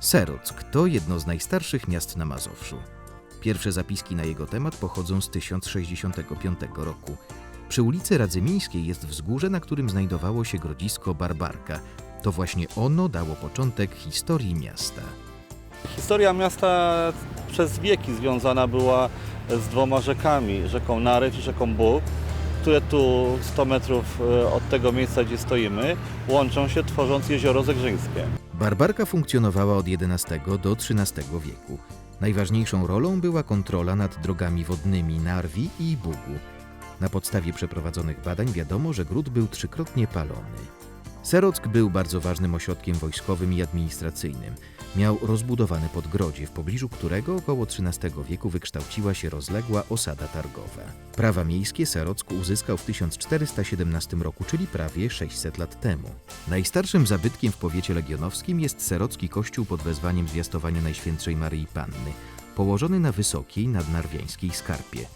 Serock to jedno z najstarszych miast na Mazowszu. Pierwsze zapiski na jego temat pochodzą z 1065 roku. Przy ulicy Radzymińskiej jest wzgórze, na którym znajdowało się grodzisko Barbarka. To właśnie ono dało początek historii miasta. Historia miasta przez wieki związana była z dwoma rzekami, rzeką Narew i rzeką Bóg, które tu 100 metrów e, od tego miejsca, gdzie stoimy, łączą się tworząc jezioro Zegrzyńskie. Barbarka funkcjonowała od XI do XIII wieku. Najważniejszą rolą była kontrola nad drogami wodnymi Narwi i Bugu. Na podstawie przeprowadzonych badań wiadomo, że gród był trzykrotnie palony. Serock był bardzo ważnym ośrodkiem wojskowym i administracyjnym. Miał rozbudowany podgrodzie, w pobliżu którego około XIII wieku wykształciła się rozległa osada targowa. Prawa miejskie Serock uzyskał w 1417 roku, czyli prawie 600 lat temu. Najstarszym zabytkiem w powiecie legionowskim jest serocki kościół pod wezwaniem zwiastowania Najświętszej Maryi Panny, położony na wysokiej nadnarwiańskiej skarpie.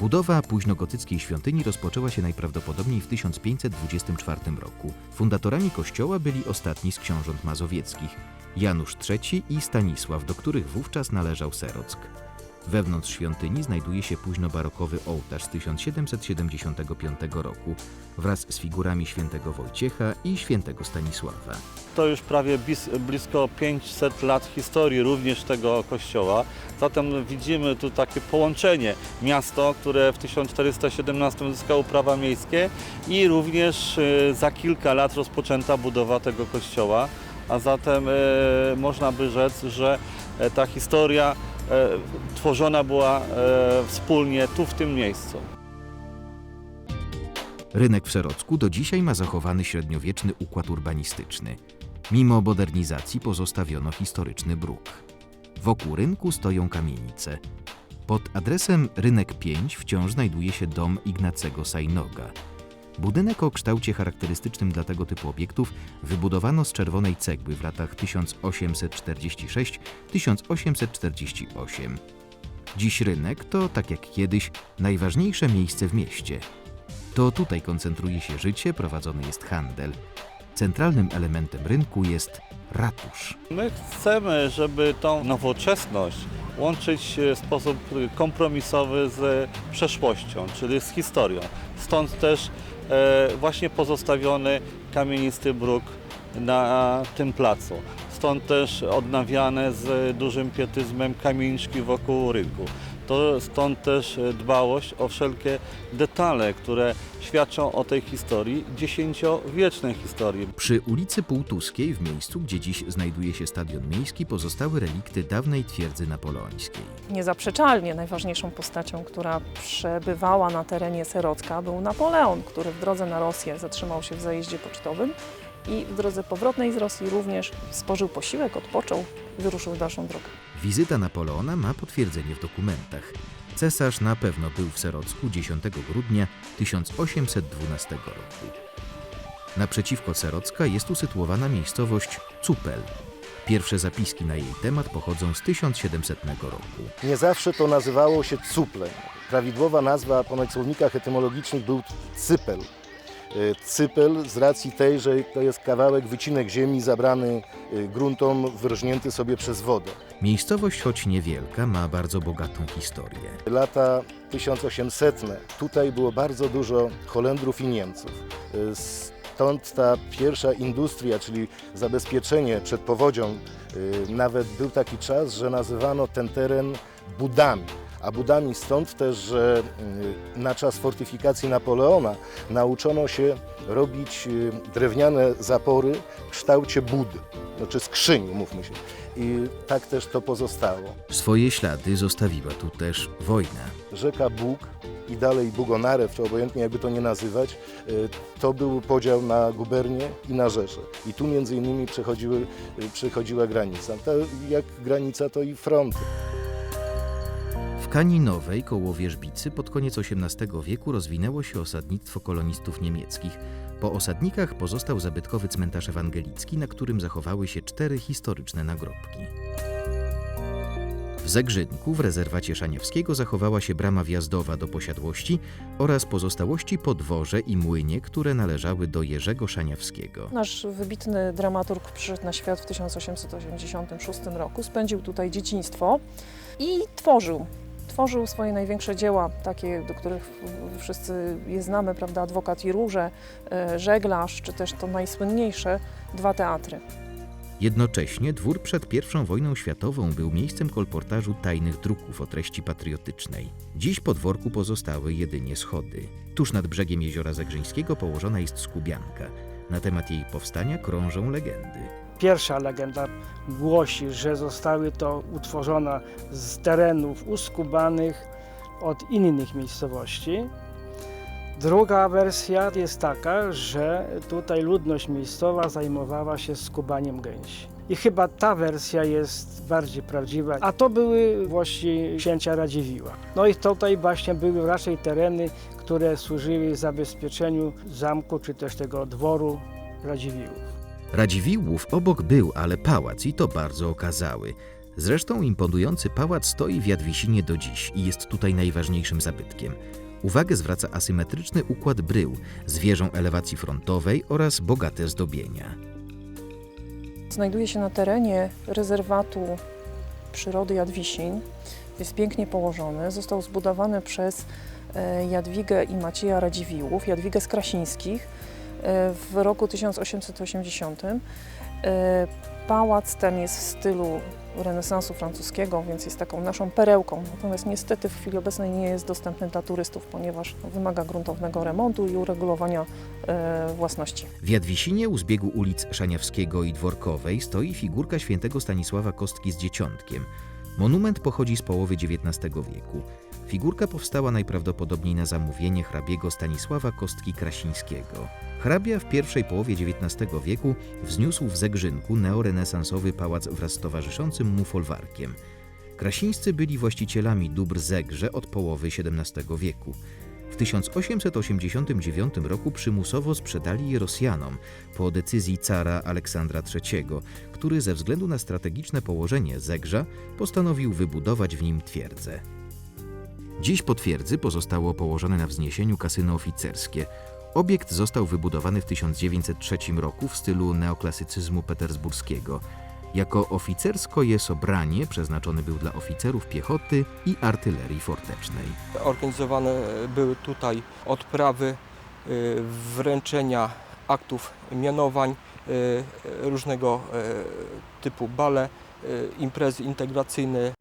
Budowa późnogotyckiej świątyni rozpoczęła się najprawdopodobniej w 1524 roku. Fundatorami kościoła byli ostatni z książąt mazowieckich Janusz III i Stanisław, do których wówczas należał Serock. Wewnątrz świątyni znajduje się późnobarokowy ołtarz z 1775 roku wraz z figurami świętego Wojciecha i świętego Stanisława. To już prawie blis, blisko 500 lat historii również tego kościoła. Zatem widzimy tu takie połączenie miasto, które w 1417 uzyskało prawa miejskie i również e, za kilka lat rozpoczęta budowa tego kościoła. A zatem e, można by rzec, że e, ta historia tworzona była e, wspólnie tu w tym miejscu. Rynek w Serocku do dzisiaj ma zachowany średniowieczny układ urbanistyczny. Mimo modernizacji pozostawiono historyczny bruk. Wokół rynku stoją kamienice. Pod adresem Rynek 5 wciąż znajduje się dom Ignacego Sajnoga. Budynek o kształcie charakterystycznym dla tego typu obiektów wybudowano z czerwonej cegły w latach 1846-1848. Dziś rynek to, tak jak kiedyś, najważniejsze miejsce w mieście. To tutaj koncentruje się życie, prowadzony jest handel. Centralnym elementem rynku jest ratusz. My chcemy, żeby tą nowoczesność łączyć w sposób kompromisowy z przeszłością, czyli z historią. Stąd też właśnie pozostawiony kamienisty bruk na tym placu. Stąd też odnawiane z dużym pietyzmem kamieniczki wokół rynku. To stąd też dbałość o wszelkie detale, które świadczą o tej historii, dziesięciowiecznej historii. Przy ulicy Półtuskiej, w miejscu, gdzie dziś znajduje się stadion miejski, pozostały relikty dawnej twierdzy napoleońskiej. Niezaprzeczalnie najważniejszą postacią, która przebywała na terenie Serocka był Napoleon, który w drodze na Rosję zatrzymał się w zajeździe pocztowym i w drodze powrotnej z Rosji również spożył posiłek, odpoczął i wyruszył w dalszą drogę. Wizyta Napoleona ma potwierdzenie w dokumentach. Cesarz na pewno był w Serocku 10 grudnia 1812 roku. Naprzeciwko Serocka jest usytuowana miejscowość Cupel. Pierwsze zapiski na jej temat pochodzą z 1700 roku. Nie zawsze to nazywało się cuplem. Prawidłowa nazwa po słownikach etymologicznych był cypel. Y, Cypel z racji tej, że to jest kawałek, wycinek ziemi zabrany y, gruntom, wyrżnięty sobie przez wodę. Miejscowość, choć niewielka, ma bardzo bogatą historię. Lata 1800. Tutaj było bardzo dużo Holendrów i Niemców. Y, Stąd ta pierwsza industria, czyli zabezpieczenie przed powodzią, nawet był taki czas, że nazywano ten teren Budami. A Budami stąd też, że y, na czas fortyfikacji Napoleona nauczono się robić y, drewniane zapory w kształcie bud, znaczy skrzyni, mówmy się. I tak też to pozostało. Swoje ślady zostawiła tu też wojna. Rzeka Bóg i dalej Bugonarew, czy obojętnie jakby to nie nazywać, y, to był podział na gubernię i na rzesze. I tu między innymi y, przechodziła granica. Ta, jak granica, to i front. Kaninowej koło Wierzbicy pod koniec XVIII wieku rozwinęło się osadnictwo kolonistów niemieckich. Po osadnikach pozostał zabytkowy cmentarz ewangelicki, na którym zachowały się cztery historyczne nagrobki. W W Zegrzynku w rezerwacie Szaniewskiego zachowała się brama wjazdowa do posiadłości oraz pozostałości podworze i młynie, które należały do Jerzego Szaniawskiego. Nasz wybitny dramaturg przyszedł na świat w 1886 roku, spędził tutaj dzieciństwo i tworzył. Tworzył swoje największe dzieła, takie, do których wszyscy je znamy, prawda? Adwokat i Róże, e, Żeglarz, czy też to najsłynniejsze, dwa teatry. Jednocześnie dwór przed I wojną światową był miejscem kolportażu tajnych druków o treści patriotycznej. Dziś po dworku pozostały jedynie schody. Tuż nad brzegiem jeziora Zegrzyńskiego położona jest skubianka. Na temat jej powstania krążą legendy. Pierwsza legenda głosi, że zostały to utworzone z terenów uskubanych od innych miejscowości. Druga wersja jest taka, że tutaj ludność miejscowa zajmowała się skubaniem gęsi. I chyba ta wersja jest bardziej prawdziwa, a to były włości księcia Radziwiła. No i tutaj właśnie były raczej tereny, które służyły zabezpieczeniu zamku czy też tego dworu Radziwiłłów. Radziwiłłów obok był, ale pałac i to bardzo okazały. Zresztą imponujący pałac stoi w Jadwisinie do dziś i jest tutaj najważniejszym zabytkiem. Uwagę zwraca asymetryczny układ brył z wieżą elewacji frontowej oraz bogate zdobienia. Znajduje się na terenie rezerwatu przyrody Jadwisin. Jest pięknie położony. Został zbudowany przez e, Jadwigę i Macieja Radziwiłłów, Jadwigę z Krasińskich w roku 1880. E, Pałac ten jest w stylu renesansu francuskiego, więc jest taką naszą perełką. Natomiast niestety w chwili obecnej nie jest dostępny dla turystów, ponieważ wymaga gruntownego remontu i uregulowania e, własności. W Jadwisinie u zbiegu ulic Szaniawskiego i Dworkowej stoi figurka świętego Stanisława Kostki z dzieciątkiem. Monument pochodzi z połowy XIX wieku. Figurka powstała najprawdopodobniej na zamówienie hrabiego Stanisława Kostki Krasińskiego. Hrabia w pierwszej połowie XIX wieku wzniósł w Zegrzynku neorenesansowy pałac wraz z towarzyszącym mu folwarkiem. Krasińscy byli właścicielami dóbr Zegrze od połowy XVII wieku. W 1889 roku przymusowo sprzedali je Rosjanom po decyzji cara Aleksandra III, który ze względu na strategiczne położenie Zegrza postanowił wybudować w nim twierdzę. Dziś po twierdzy pozostało położone na wzniesieniu kasyno oficerskie. Obiekt został wybudowany w 1903 roku w stylu neoklasycyzmu petersburskiego. Jako oficersko sobranie przeznaczony był dla oficerów piechoty i artylerii fortecznej. Organizowane były tutaj odprawy, y, wręczenia aktów mianowań, y, różnego typu bale, imprezy integracyjne.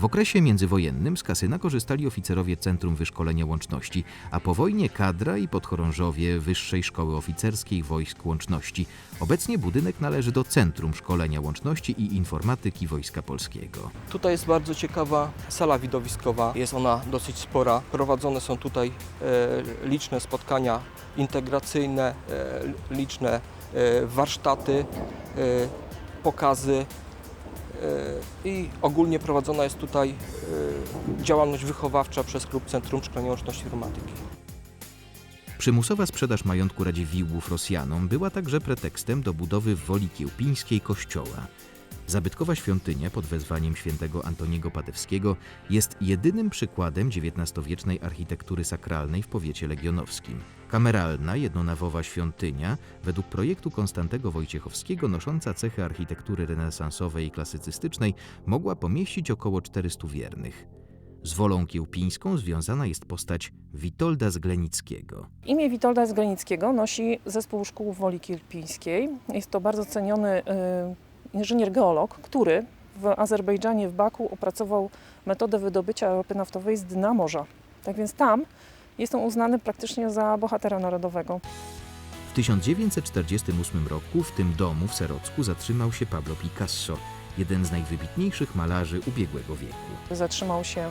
W okresie międzywojennym z kasyna korzystali oficerowie Centrum Wyszkolenia Łączności, a po wojnie kadra i podchorążowie Wyższej Szkoły Oficerskiej Wojsk Łączności. Obecnie budynek należy do Centrum Szkolenia Łączności i Informatyki Wojska Polskiego. Tutaj jest bardzo ciekawa sala widowiskowa, jest ona dosyć spora. Prowadzone są tutaj e, liczne spotkania integracyjne, e, liczne e, warsztaty, e, pokazy i ogólnie prowadzona jest tutaj e, działalność wychowawcza przez Klub Centrum Szkolenia Łączności Informatyki. Przymusowa sprzedaż majątku Radziwiłłów Rosjanom była także pretekstem do budowy w Woli Kiełpińskiej kościoła. Zabytkowa świątynia pod wezwaniem świętego Antoniego Padewskiego jest jedynym przykładem XIX-wiecznej architektury sakralnej w powiecie legionowskim. Kameralna, jednonawowa świątynia, według projektu Konstantego Wojciechowskiego nosząca cechy architektury renesansowej i klasycystycznej, mogła pomieścić około 400 wiernych. Z Wolą Kiełpińską związana jest postać Witolda z Glenickiego. Imię Witolda Zgranickiego nosi zespół szkół Woli Kirpińskiej. Jest to bardzo ceniony y, inżynier-geolog, który w Azerbejdżanie, w Baku opracował metodę wydobycia ropy naftowej z dna morza. Tak więc tam jest on uznany praktycznie za bohatera narodowego. W 1948 roku w tym domu w Serocku zatrzymał się Pablo Picasso, jeden z najwybitniejszych malarzy ubiegłego wieku. Zatrzymał się y,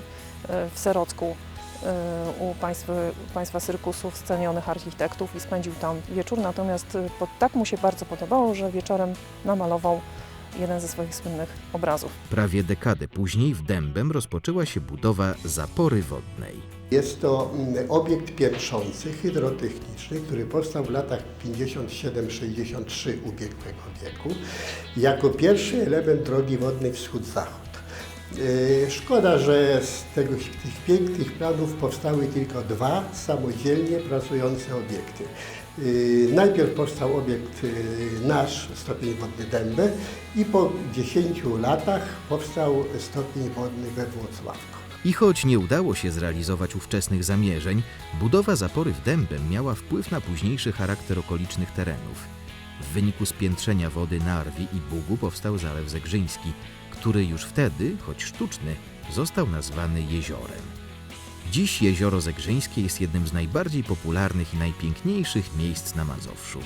w Serocku y, u państwa, państwa cyrkusów, cenionych architektów i spędził tam wieczór. Natomiast po- tak mu się bardzo podobało, że wieczorem namalował jeden ze swoich słynnych obrazów. Prawie dekadę później w Dębem rozpoczęła się budowa zapory wodnej. Jest to mm, obiekt piętrzący, hydrotechniczny, który powstał w latach 57-63 ubiegłego wieku jako pierwszy element drogi wodnej wschód-zachód. E, Szkoda, że z tego, tych pięknych planów powstały tylko dwa samodzielnie pracujące obiekty. E, Najpierw powstał obiekt e, nasz, stopień wodny Dębę i po 10 latach powstał stopień wodny we Włocławku. I choć nie udało się zrealizować ówczesnych zamierzeń, budowa zapory w Dębem miała wpływ na późniejszy charakter okolicznych terenów. W wyniku spiętrzenia wody Narwi i Bugu powstał Zalew Zegrzyński, który już wtedy, choć sztuczny, został nazwany jeziorem. Dziś jezioro Zegrzyńskie jest jednym z najbardziej popularnych i najpiękniejszych miejsc na Mazowszu.